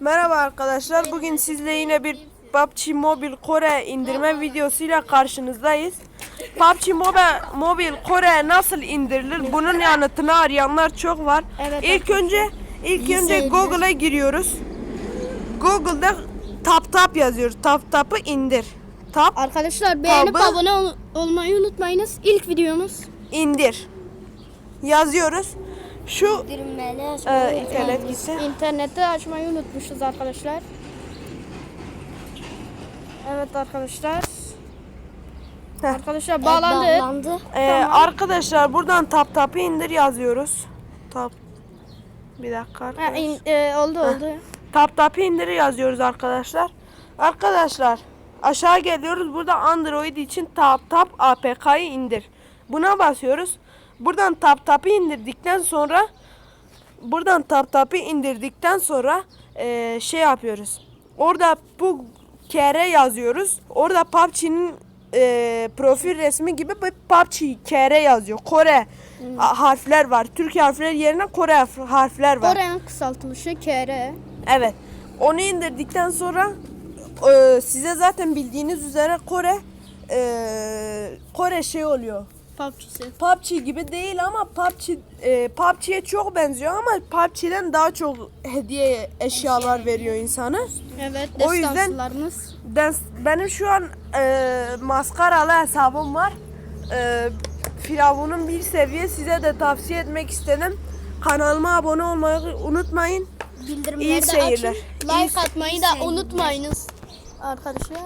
Merhaba arkadaşlar. Bugün sizle yine bir PUBG Mobile Kore indirme videosuyla karşınızdayız. PUBG Mobile, Mobile Kore nasıl indirilir? Bunun yanıtını arayanlar çok var. Evet, ilk önce ilk önce. Google'a giriyoruz. Google'da tap tap yazıyoruz. Tap tapı indir. Tap Arkadaşlar beğenip Tabii. abone ol- olmayı unutmayınız. İlk videomuz. indir. Yazıyoruz. Şu e, internet gitti. İnternette açmayı unutmuşuz arkadaşlar. Evet arkadaşlar. Heh. Arkadaşlar bağlandı. Bağlandı. Ee, Arkadaşlar buradan tap tapı indir yazıyoruz. Tap. Bir dakika Ha, arkadaşlar. in- e, oldu oldu. Tap tap indir yazıyoruz arkadaşlar. Arkadaşlar aşağı geliyoruz. Burada Android için tap tap APK'yı indir. Buna basıyoruz. Buradan tap tapı indirdikten sonra buradan tap tapı indirdikten sonra eee, şey yapıyoruz. Orada bu kere yazıyoruz. Orada PUBG'nin eee, profil resmi gibi PUBG kere yazıyor. Kore a- harfler var. Türk harfler yerine Kore harf- harfler var. Kore'nin kısaltmışı KR. Evet. Onu indirdikten sonra e, size zaten bildiğiniz üzere Kore e, Kore şey oluyor. PUBG'si. PUBG gibi değil ama PUBG e, PUBG'ye çok benziyor ama PUBG'den daha çok hediye eşyalar veriyor insana. Evet O yüzden-. Ben, benim şu an e, maskaralı hesabım var. E, Firavun'un bir seviye size de tavsiye etmek istedim. Kanalıma abone olmayı unutmayın. Bildirimleri İyi seyirler. açın. Like atmayı da unutmayınız. Arkadaşlar.